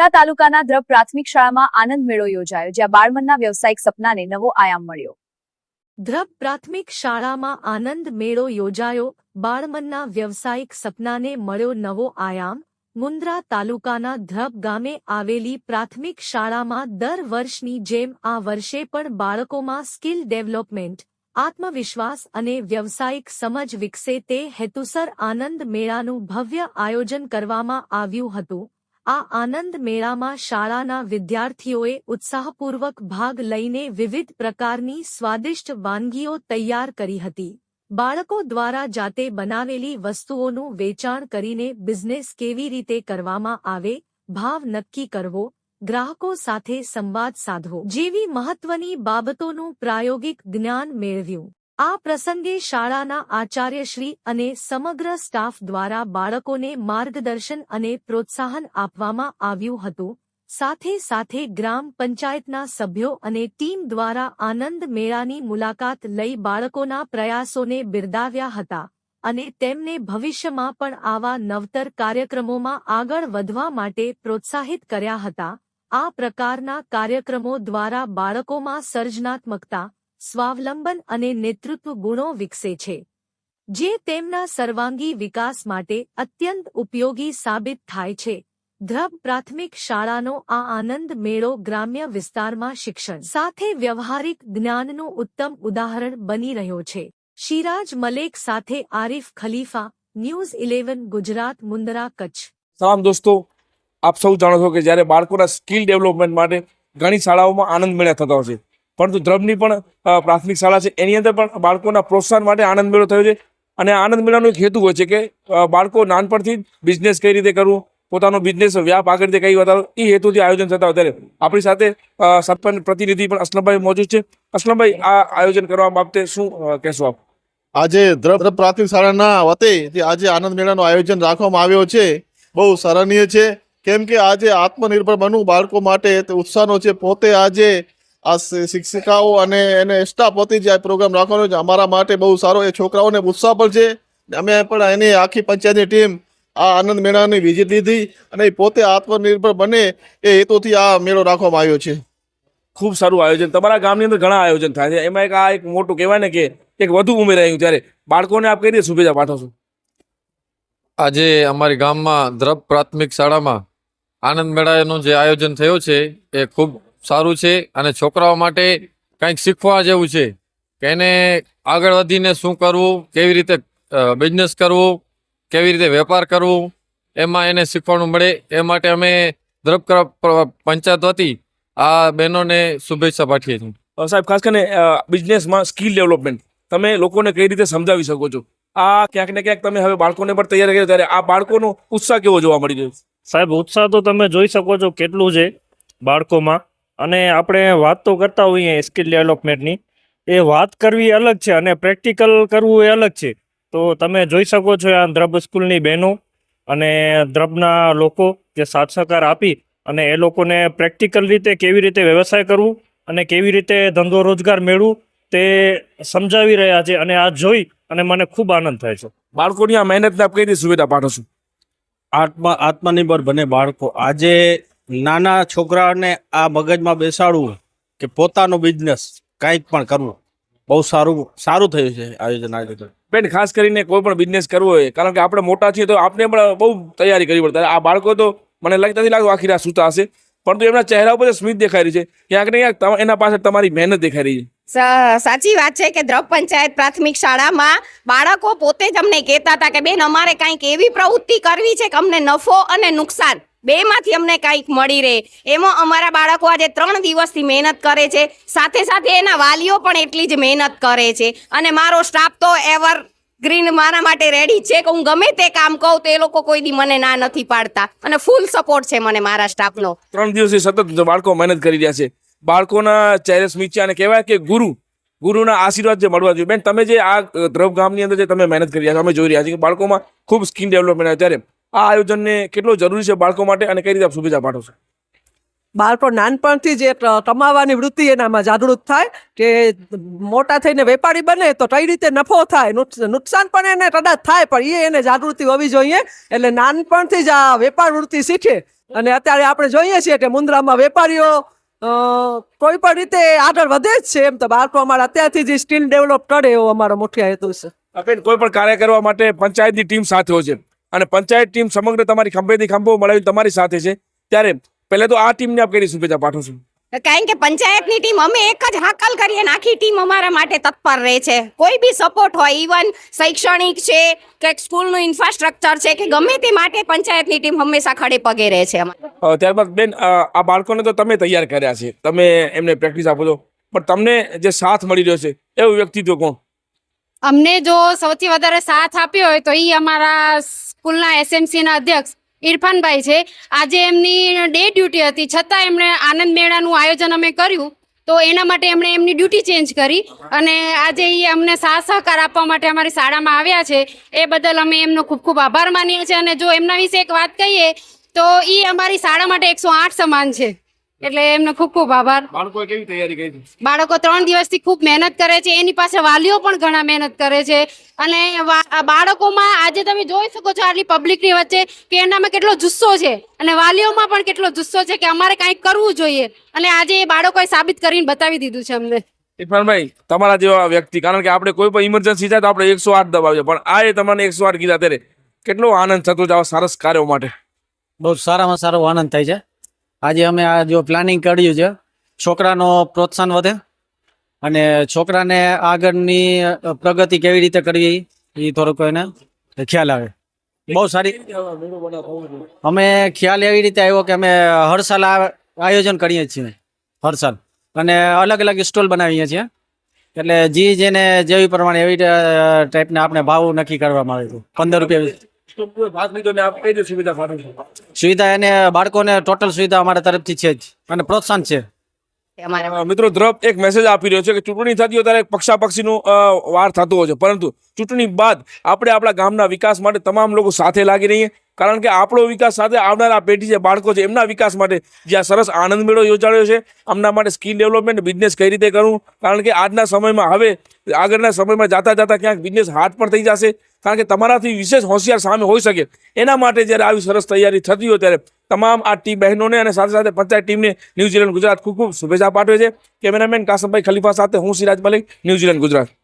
મુન્દ્રા તાલુકાના દ્રવ પ્રાથમિક શાળામાં આનંદ મેળો યોજાયો, જ્યાં બાળમનના વ્યવસાયિક સપનાને નવો આયામ મળ્યો. દ્રવ પ્રાથમિક શાળામાં આનંદ મેળો યોજાયો, બાળમનના વ્યવસાયિક સપનાને મળ્યો નવો આયામ. મુન્દ્રા તાલુકાના ધ્રબ ગામે આવેલી પ્રાથમિક શાળામાં દર વર્ષની જેમ આ વર્ષે પણ બાળકોમાં સ્કિલ ડેવલપમેન્ટ, આત્મવિશ્વાસ અને વ્યવસાયિક સમજ વિકસે તે હેતુસર આનંદ મેળાનું ભવ્ય આયોજન કરવામાં આવ્યું હતું. આ આનંદ મેળામાં શાળાના વિદ્યાર્થીઓએ ઉત્સાહપૂર્વક ભાગ લઈને વિવિધ પ્રકારની સ્વાદિષ્ટ વાનગીઓ તૈયાર કરી હતી. બાળકો દ્વારા જાતે બનાવેલી વસ્તુઓનું વેચાણ કરીને બિઝનેસ કેવી રીતે કરવામાં આવે, ભાવ નક્કી કરવો, ગ્રાહકો સાથે સંવાદ સાધવો જેવી મહત્વની બાબતોનું પ્રાયોગિક જ્ઞાન મેળવ્યું. આ પ્રસંગે શાળાના આચાર્યશ્રી અને સમગ્ર સ્ટાફ દ્વારા બાળકોને માર્ગદર્શન અને પ્રોત્સાહન આપવામાં આવ્યું હતું. સાથે સાથે ગ્રામ પંચાયતના સભ્યો અને ટીમ દ્વારા આનંદ મેળાની મુલાકાત લઈ બાળકોના પ્રયાસોને બિરદાવ્યા હતા અને તેમને ભવિષ્યમાં પણ આવા નવતર કાર્યક્રમોમાં આગળ વધવા માટે પ્રોત્સાહિત કર્યા હતા. આ પ્રકારના કાર્યક્રમો દ્વારા બાળકોમાં સર્જનાત્મકતા સ્વાવલંબન અને નેતૃત્વ ગુણો વિકસે છે, જે તેમના સર્વાંગી વિકાસ માટે અત્યંત ઉપયોગી સાબિત થાય છે. ધ્રબ પ્રાથમિક શાળાનો આ આનંદ મેળો ગ્રામ્ય વિસ્તારમાં શિક્ષણ સાથે વ્યવહારિક જ્ઞાનનું ઉત્તમ ઉદાહરણ બની રહ્યો છે. શિરાજ મલેક સાથે આરિફ ખલીફા, ન્યૂઝ ઇલેવન, ગુજરાત મુંદરા કચ્છ. તમામ દોસ્તો, આપ સૌ જાણો છો કે જ્યારે બાળકોના સ્કિલ ડેવલપમેન્ટ માટે ઘણી શાળાઓમાં આનંદ મેળા થતા હોય છે. પરંતુ ધ્રબની પણ પ્રાથમિક શાળા છે. એની અંદર પણ બાળકોના પ્રોત્સાહન માટે આનંદ મેળો થયો છે. અને આનંદ મેળાનો એક હેતુ હોય છે કે બાળકો નાનપણથી બિઝનેસ કઈ રીતે કરવું, પોતાનો બિઝનેસ વ્યાપ આગળ રીતે કઈ વધારો એ હેતુથી આયોજન થતા વધારે આપણી સાથે સરપંચ પ્રતિનિધિ પણ અસલમભાઈ મોજૂદ છે. અસલમભાઈ, આ આયોજન કરવા બાબતે શું કહેશો આપ? આજે પ્રાથમિક શાળાના વતે આજે આનંદ મેળાનું આયોજન રાખવામાં આવ્યો છે, બહુ સરાહનીય છે. કેમ કે આજે આત્મનિર્ભર બનવું બાળકો માટે ઉત્સાહનો છે. પોતે આજે આ શિક્ષિકાઓ અને એને સ્ટાફ વતી જે આ પ્રોગ્રામ રાખવાનો છે. અમારા માટે બહુ સારો. એ છોકરાઓને ઉત્સાહ પણ છે. અમે પણ એની આખી પંચાયતની ટીમ આ આનંદ મેળાની વિઝિટ લીધી અને એ પોતે આત્મનિર્ભર બને એ હેતુથી આ મેળો રાખવામાં આવ્યો છે. ખૂબ સારું આયોજન. તમારા ગામની અંદર ઘણા આયોજન થાય છે. એમાં એક આ એક મોટું કહેવાય ને કે એક વધુ ઉમેરાયું ત્યારે. બાળકોને આપ કઈ રીતે શુભેચ્છા પાઠવશો આજે અમારી ગામમાં દ્રબ પ્રાથમિક શાળામાં આનંદ મેળાનું જે આયોજન થયું છે એ ખૂબ સારું છે અને છોકરાઓ માટે કંઈક શીખવા જેવું છે કે એને આગળ વધીને શું કરવું કેવી રીતે બિઝનેસ કરવું કેવી રીતે વેપાર કરવું એમાં એને શીખવાનું મળે. એ માટે અમે દ્રબ પંચાયત વતી આ બહેનોને શુભેચ્છા પાઠવીએ છીએ. સાહેબ ખાસ કરીને બિઝનેસમાં સ્કિલ ડેવલપમેન્ટ તમે લોકોને કઈ રીતે સમજાવી શકો છો? આ ક્યાંક ને ક્યાંક તમે હવે બાળકોને પણ તૈયાર કર્યો ત્યારે આ બાળકોનો ઉત્સાહ કેવો જોવા મળી રહ્યો સાહેબ ઉત્સાહ તો તમે જોઈ શકો છો કેટલું છે બાળકોમાં. અને આપણે વાત તો કરતા હોઈએ સ્કિલ ડેવલપમેન્ટની એ વાત કરવી અલગ છે અને પ્રેક્ટિકલ કરવું એ અલગ છે. તો તમે જોઈ શકો છો આ દ્રબ સ્કૂલની બહેનો અને દ્રબના લોકો જે સાથ સહકાર આપી અને એ લોકોને પ્રેક્ટિકલ રીતે કેવી રીતે વ્યવસાય કરવું અને કેવી રીતે ધંધો રોજગાર મેળવું તે સમજાવી રહ્યા છે અને આ જોઈ અને મને ખૂબ આનંદ થાય છે. બાળકોની આ મહેનતને આપ કઈ રીતે સુવિધા પાઠવશો આત્મા આત્મનિર્ભર બને બાળકો. આજે નાના છોકરાઓને આ મગજમાં બેસાડવું કે પોતાનો બિઝનેસ કંઈક પણ કરવું. બહુ સારું સારું થયું છે આયોજન આજે બેન ખાસ કરીને કોઈ પણ બિઝનેસ કરવો હોય કારણ કે આપણે મોટા છીએ તો આપણે પણ બહુ તૈયારી કરવી પડે. આ બાળકો તો મને લાગતા નથી લાગતું આખી રાત સૂતા હશે પરંતુ એમના ચહેરા ઉપર સ્મિત દેખાઈ રહી છે. ક્યાંક ને ક્યાંક એના પાછળ તમારી મહેનત દેખાઈ રહી છે. સાચી વાત છે કે દ્રવ પંચાયત પ્રાથમિક શાળામાં બાળકો પોતે જ અમને કહેતા હતા કે બેન અમારે કંઈક એવી પ્રવૃત્તિ કરવી છે કે અમને નફો અને નુકસાન બેમાંથી અમને કંઈક મળી રહે. એમાં અમારા બાળકો આજે ત્રણ દિવસથી મહેનત કરે છે. સાથે સાથે એના વાલીઓ પણ એટલી જ મહેનત કરે છે. અને મારો સ્ટાફ તો એવર ગ્રીન મારા માટે રેડી છે કે હું ગમે તે કામ કહું તો એ લોકો કોઈ દી મને ના નથી પાડતા. અને ફૂલ સપોર્ટ છે મને મારા સ્ટાફનો ત્રણ દિવસથી સતત બાળકો મહેનત કરી રહ્યા છે. બાળકોના ચહેરે સ્મિચ્યા કહેવાય કે ગુરુ ગુરુના આશીર્વાદ જે મળવા જોઈએ. બેન તમે જે આ અ, દ્રવ ગામની અંદર જે તમે મહેનત કરી રહ્યા છો અમે જોઈ રહ્યા છીએ કે બાળકોમાં ખૂબ સ્કિલ ડેવલપમેન્ટ આવે. ત્યારે આ આયોજનને કેટલો જરૂરી છે બાળકો માટે અને કઈ રીતે આપ શુભેચ્છા પાઠવશો બાળકો નાનપણથી જ કમાવાની વૃત્તિ એનામાં જાગૃત થાય કે મોટા થઈને વેપારી બને તો કઈ રીતે નફો થાય નુકસાન પણ એને કદાચ થાય પણ એ એને જાગૃતિ હોવી જોઈએ. એટલે નાનપણથી જ આ વેપાર વૃત્તિ શીખે. અને અત્યારે આપણે જોઈએ છીએ કે મુન્દ્રામાં વેપારીઓ કોઈ પણ રીતે આગળ વધે જ છે એમ તો બાળકો અમારા અત્યારથી જ સ્કિલ ડેવલપ કરે એવો અમારો મુખ્ય હેતુ છે. બેન કોઈ પણ કાર્ય કરવા માટે પંચાયતની ટીમ સાથે હોય છે. અને પંચાયત ટીમ સમગ્ર તમારી ખંભેથી ખંભો મળાવી તમારી સાથે છે. ત્યારે પહેલે તો આ ટીમને આપ કઈ શુભેચ્છા પાઠવું છું કારણ કે પંચાયતની ટીમ અમે એક જ હાકલ કરીએ અને આખી ટીમ અમારા માટે તત્પર રહે છે. કોઈ બી સપોર્ટ હોય ઇવન શૈક્ષણિક છે કે સ્કૂલનું ઇન્ફ્રાસ્ટ્રક્ચર છે કે ગમે તે માટે પંચાયતની ટીમ હંમેશા ખડે પગે રહે છે ત્યારબાદ બેન આ બાળકોને તો તમે તૈયાર કર્યા છે. તમે એમને પ્રેક્ટિસ આપો છો. પણ તમને જે સાથ મળી રહ્યો છે એવું વ્યક્તિત્વ કોણ? અમને જો સૌથી વધારે સાથ આપ્યો હોય તો એ અમારા સ્કૂલના એસએમસીના અધ્યક્ષ ઇરફાનભાઈ છે. આજે એમની ડે ડ્યુટી હતી. છતાં એમણે આનંદ મેળાનું આયોજન અમે કર્યું. તો એના માટે એમણે એમની ડ્યુટી ચેન્જ કરી અને આજે એ અમને સાથ સહકાર આપવા માટે અમારી શાળામાં આવ્યા છે. એ બદલ અમે એમનો ખૂબ ખૂબ આભાર માનીએ છીએ. અને જો એમના વિશે એક વાત કહીએ, તો એ અમારી શાળા માટે એકસો આઠ સમાન છે. એટલે એમને ખૂબ ખૂબ આભાર. બાળકો કેવી તૈયારી કરી બાળકો ત્રણ દિવસથી ખૂબ મહેનત કરે છે એની પાસે વાલીઓ પણ ઘણા મહેનત કરે છે. અને બાળકોમાં આજે તમે જોઈ શકો છો આટલી પબ્લિકની વચ્ચે કે એનામાં કેટલો જુસ્સો છે અને વાલીઓમાં પણ કેટલો જુસ્સો છે કે અમારે કાંઈક કરવું જોઈએ. અને આજે એ બાળકોએ સાબિત કરીને બતાવી દીધું છે અમને. ઇરફાનભાઈ તમારા જેવા વ્યક્તિ કારણ કે આપણે કોઈ પણ ઇમરજન્સી થાય તો આપણે એકસો આઠ દબાવીએ પણ આ એ તમને એકસો આઠ કીધા ત્યારે કેટલો આનંદ થતો છે આવા સરસ કાર્યો માટે? બહુ સારામાં સારો આનંદ થાય છે. આજે અમે આ જો પ્લાનિંગ કર્યું છે, છોકરાનો પ્રોત્સાહન વધે અને છોકરાને આગળની પ્રગતિ કેવી રીતે કરવી, એ થોડોક એને ખ્યાલ આવે. બહુ સારી અમે ખ્યાલ એવી રીતે આવ્યો કે અમે હર સાલ આયોજન કરીએ છીએ, હર સાલ. અને અલગ અલગ સ્ટોલ બનાવીએ છીએ. એટલે જી જેને જેવી પ્રમાણે એવી ટાઈપના આપણે ભાવ નક્કી કરવામાં આવે છે. પંદર રૂપિયા સુવિધા એને બાળકોને ટોટલ સુવિધા અમારા તરફથી છે જ. અને પ્રોત્સાહન છે. મિત્રો દ્રવ એક મેસેજ આપી રહ્યો છે કે ચૂંટણી થતી હોય ત્યારે પક્ષાપક્ષીનું વાર થતો હોય છે. પરંતુ ચૂંટણી બાદ આપણે આપણા ગામના વિકાસ માટે તમામ લોકો સાથે લાગી રહીએ. કારણ કે આપણો વિકાસ સાથે આવનારા પેઢી જે બાળકો છે, એમના વિકાસ માટે જે આ સરસ આનંદ મેળો યોજાયો છે આમના માટે સ્કિલ ડેવલપમેન્ટ, બિઝનેસ કઈ રીતે કરવું? કારણ કે આજના સમયમાં હવે, આગળના સમયમાં જાતા જાતા ક્યાંક બિઝનેસ હાર્ડ પણ થઈ જશે. કારણ કે તમારાથી વિશેષ હોશિયાર સામે હોઈ શકે. એના માટે જ્યારે આવી સરસ તૈયારી થતી હોય ત્યારે તમામ આ ટીમ બહેનોને અને સાથે સાથે પંચાયત ટીમને ન્યૂઝીલેન્ડ ગુજરાત ખૂબ ખૂબ શુભેચ્છા પાઠવે છે. કેમેરામેન કાસમભાઈ ખલીફા સાથે હું સિરાજ મલિક, ન્યૂઝીલેન્ડ ગુજરાત.